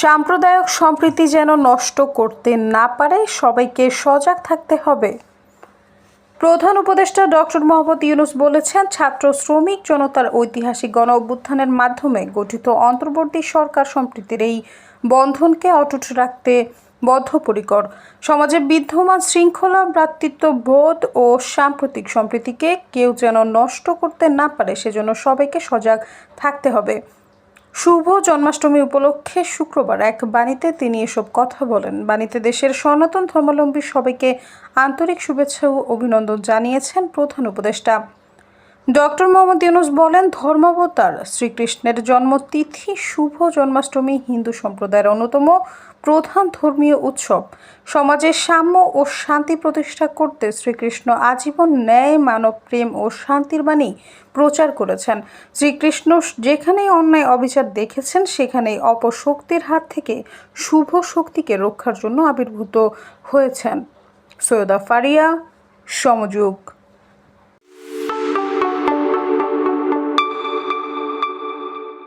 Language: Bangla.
সাম্প্রদায়িক সম্প্রীতি যেন নষ্ট করতে না পারে, সবাইকে সজাগ থাকতে হবে। প্রধান উপদেষ্টা ডক্টর মোহাম্মদ ইউনুস বলেছেন, ছাত্র শ্রমিক জনতার ঐতিহাসিক গণ অভ্যুত্থানের মাধ্যমে গঠিত অন্তর্বর্তী সরকার সম্প্রীতির এই বন্ধনকে অটুট রাখতে বদ্ধপরিকর। সমাজে বিদ্যমান শৃঙ্খলা ভ্রাতৃত্ববোধ ও সাম্প্রতিক সম্প্রীতিকে কেউ যেন নষ্ট করতে না পারে, সেজন্য সবাইকে সজাগ থাকতে হবে। শুভ জন্মাষ্টমী উপলক্ষে শুক্রবার এক বাণীতে তিনি এসব কথা বলেন। বাণীতে দেশের সনাতন ধর্মাবলম্বী সবাইকে আন্তরিক শুভেচ্ছা ও অভিনন্দন জানিয়েছেন প্রধান উপদেষ্টা। ডক্টর মোহাম্মদ ইউনুস বলেন, ধর্মাবতার শ্রীকৃষ্ণের জন্মতিথি শুভ জন্মাষ্টমী, হিন্দু সম্প্রদায়ের অন্যতম প্রধান ধর্মীয় উৎসব। সমাজে সাম্য ও শান্তি প্রতিষ্ঠা করতে শ্রীকৃষ্ণ আজীবন ন্যায়, মানব প্রেম ও শান্তির বাণী প্রচার করেছেন। শ্রীকৃষ্ণ যেখানেই অন্যায় অবিচার দেখেছেন, সেখানেই অপশক্তির হাত থেকে শুভ শক্তিকে রক্ষার জন্য আবির্ভূত হয়েছেন। সৈয়দা ফারিয়া, সমযোগ।